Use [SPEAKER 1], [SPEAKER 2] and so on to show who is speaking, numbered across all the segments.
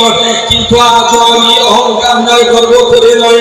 [SPEAKER 1] ছিল কিন্তু আজ আমি অহংকার নয়, গর্ব করে নয়।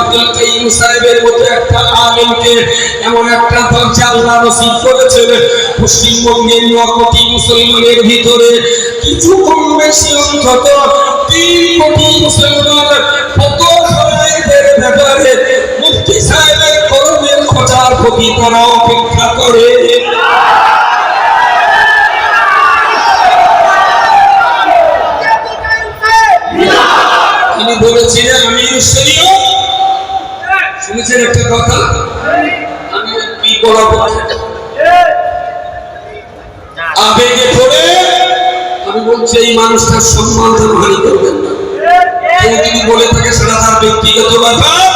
[SPEAKER 1] আমি কাইয়ুম সাহেবের মতো একটা আলেমকে এমন একটা দরজা আল্লাহ নসিব করেছেন, পশ্চিমবঙ্গের ন কোটি মুসলমানের ভিতরে, কিছু কম বেশি অন্তত তিন কোটি মুসলমান কত মুফতি সাহেবের করমের খোঁজার প্রতি তারা অপেক্ষা করে আমি বলেছি যে আমি শরীয় শুনেছেন একটা কথা, আমি কি বলব? আবেগে পড়ে আমি বলছি, এই মানুষটার সম্মান যেন হানি করবেন না। যদি বলে থাকে, সেটা তার ব্যক্তিগত ব্যাপার।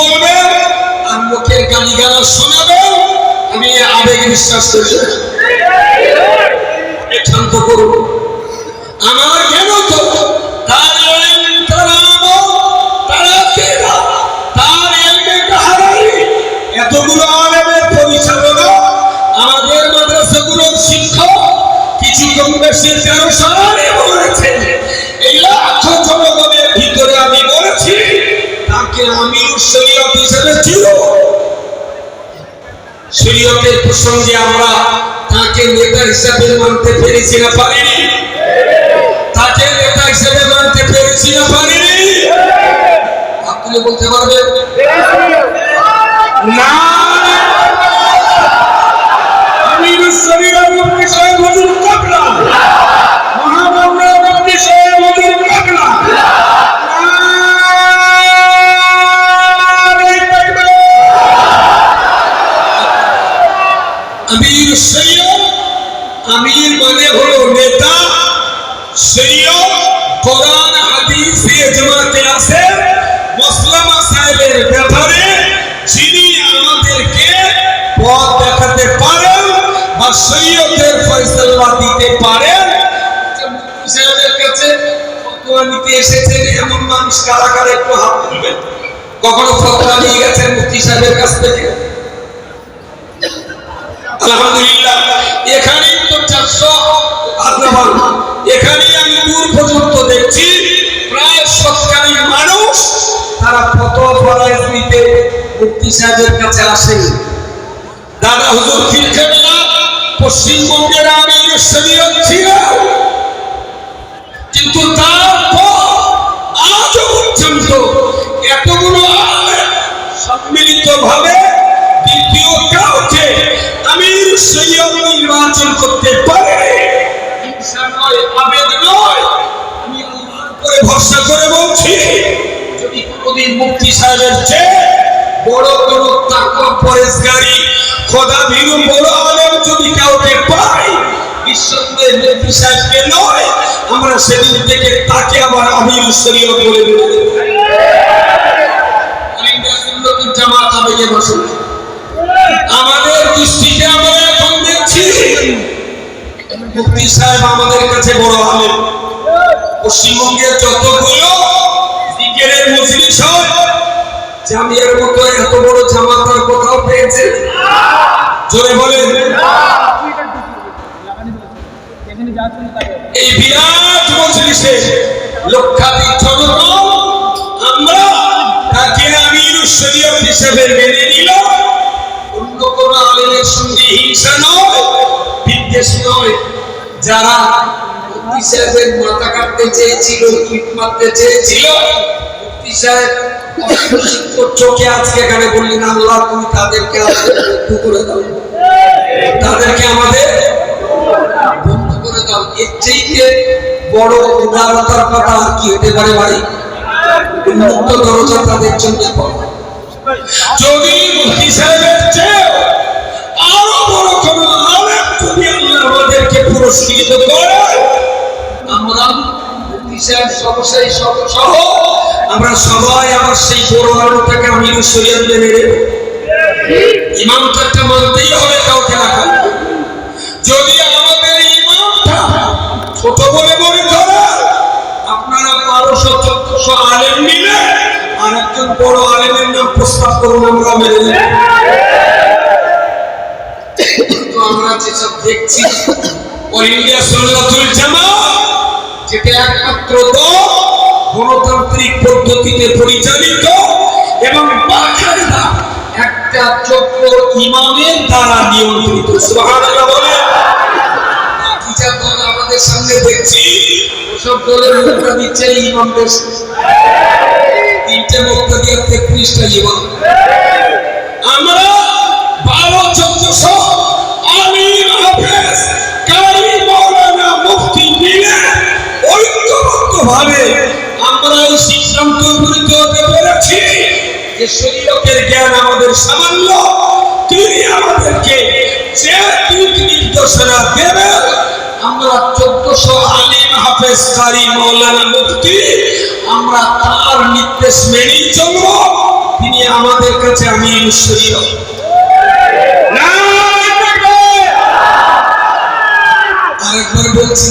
[SPEAKER 1] বলবে, আর লোকের গালিগালা শোনাবে আমি বিশ্বাস শান্ত করুন আমার জ্ঞান তো? পরিচালনা, আমাদের মাদ্রাসাগুলোর শিক্ষক, কিছু কম বেশি তেরো শরীয়তের প্রসঙ্গে আমরা তাকে নেতা হিসাবে মানতে পেরেছি না পারিনি। আমির সৈয়দ, আমির মানে হলো নেতা, সৈয়দ কোরআন হাদিস জামাতে আছে, মুসলামা সাহেবের ব্যাপারে যিনি আমাদেরকে পথ দেখাতে পারেন বা সৈয়দের ফয়সালা দিতে পারেন। সাহেবের কাছে ফতোয়া নিতে এসেছেন এমন মানুষ কারা কারা একটু হাত তুলবেন? কখনো ফতোয়া নিয়ে গেছেন মুফতি সাহেবের কাছ থেকে? আলহামদুলিল্লাহ। এখানেই তো চারশো এখানেই আমি দূর পর্যন্ত দেখছি, প্রায় মানুষ তারা কত মুক্তি সাহেবের কাছে আসেন দাদা হুজুর খিলখানা পশ্চিমবঙ্গের আমি কিন্তু তারপর আজও পর্যন্ত এতগুলো আলেম নির্বাচন করতে পারে হিংসা নয়, আবেগ ভরসা করে বলছি, যদি কোনোদিন মুক্তি সাহেবের চেয়ে বড় বড় তাকওয়া পরেশগারি, খোদা ভীরু বড় আলেম যদি কাউকে পাই, নিঃসন্দেহে মুক্তি সাহেবকে নয়, আমরা সেদিন থেকে তাকে আবার আমির শরীয়ত বলে দেবো। জামাত আবেগে বসে। আমাদের দৃষ্টিতে আমরা এখন দেখছি। মুফতি সাহেব আমাদের কাছে বড় আলেম। পশ্চিমবঙ্গের যতগুলো জামিয়ার মতো এত বড় কোথাও পেয়েছে? জোরে বলেন। এই বিরাট মজলিসে লক্ষাধিক জনগণ আমরা তাকে আমির শরীয়ত হিসেবে মেনে নিল অন্য কোন আলেমের সঙ্গে হিংসা নয়, বিদ্বেষ নয়। যারা মাথা কাটতে চেয়েছিল, ইট মারতে চেয়েছিল চোখে আজকে এখানে বললেন, আল্লাহ, তুমি তাদেরকে বন্ধু করে দাও। তাদেরকে আমাদের বন্ধু করে দাও। এর চাইতে বড় উদারতার কথা আর কি হতে পারে ভাই? দরজা তাদের জন্য যদি সাহেবের চেয়ে আল্লাহ আমাদেরকে পুরস্কৃত আমরা আমরা সবাই আবার সেই বড় আলোটাকে আমি শরীয়ত মেনে নেব। ইমামটা মানতেই হবে ছোট বলে আপনারা বারোশো চোদ্দশো আলেম আর একজন বড় আলেমের নাম প্রস্তাব করুন, আমরা মেনে আমরা পরিচালিত এবং একটা ইমামের দ্বারা নিয়ন্ত্রিত। আমাদের সামনে দেখছি দলের মুখটা দিচ্ছে ইমামদের তিনটে মুক্তা দিয়ে তেত্রিশটা আমরা বারো চোদ্দশো ভাবে আমরা এই সিদ্ধান্ত উপনীত হতে পেরেছি যে শরীয়তের জ্ঞান আমাদের সামান্য তিনি আমাদেরকে যে দিক নির্দেশনা দেবেন আমরা চোদ্দশো আলিম হাফেজ কারি মৌলানা মুফতি আমরা তার নির্দেশ মেনেই চলব তিনি আমাদের কাছে আমি শরীয়ত আরেকবার বলছি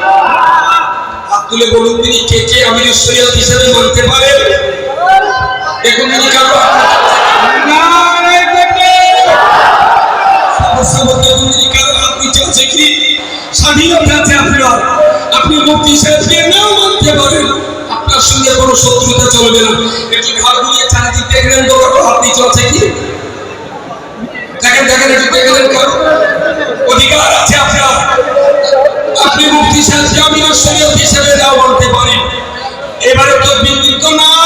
[SPEAKER 1] তুলে বলুন তিনি কে কে আমির শরীয়ত হিসেবে মানতে পারেন? দেখুন তিনি কারও। আপনি পারেন। আপনার সঙ্গে কোনো চলবে না। একটু চলছে কি? দেখেন দেখেন, একটু অধিকার আছে আপনার। আপনি মুক্তি সাহেবকে আমি শরীয়ত হিসেবে নাও বলতে পারেন এবারে তো বিদ্যুৎ নাই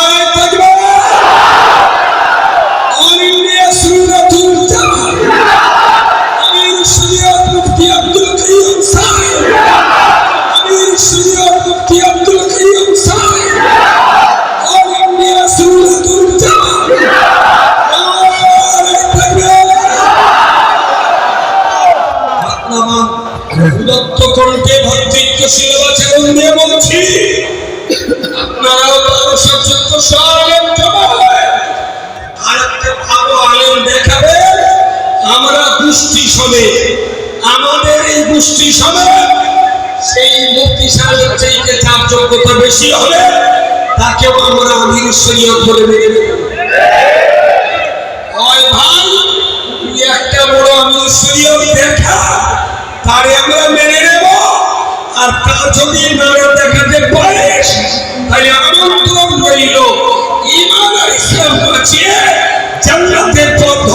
[SPEAKER 1] গোষ্ঠী সমেত সেই মুক্তি সাহেবের চাইতে যার যোগ্যতা বেশি হবে তাকেও আমরা আমির শরীয়ত বলে মেনে একটা বড় দেখা আমরা মেনে নেব। আর ইসলাম বাঁচিয়ে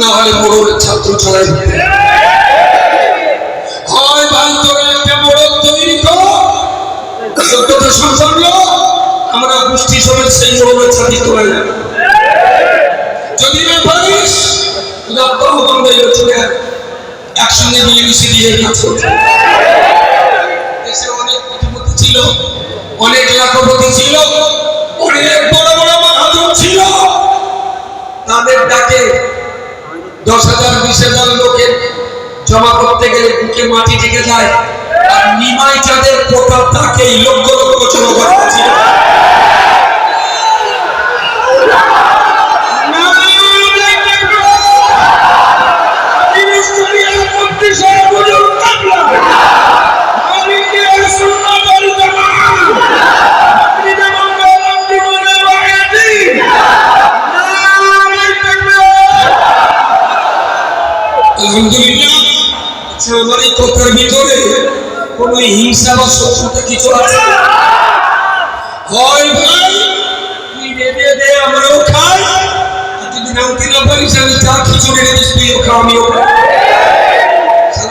[SPEAKER 1] না হলে মোড়লের ছাত্র ছাড়াই হবে। হয় ভাই, তোরা একটা মোড়ল তৈরি সত্যতা সম্পন্ন আমরা গোষ্ঠী সমেত সেই মোড়লের ছাত্রী তোলা যাবে যদি না পারিস উদাত্ত হুকুম দিল চলে। একসঙ্গে মিলেমিশে দিয়ে কাজ করতে দেশে অনেক প্রতিপত্তি ছিল, অনেক লাখপতি দশ হাজার বিশ হাজার লোকের জমা করতে গেলে বুকে মাটি ঢেকে যায়। আর নিমাই যাদের প্রতাপ তাকেই লক্ষ লক্ষ জনগণ আলহামদুলিল্লাহ আচ্ছা হিংসা বা শত্রুতা কিছু হয় ভাই, তুই দে দে, আমরাও খাই। যদি নামতে না পারিস আমি যা খিচুড়ি রেখে তুইও আমিও খাই।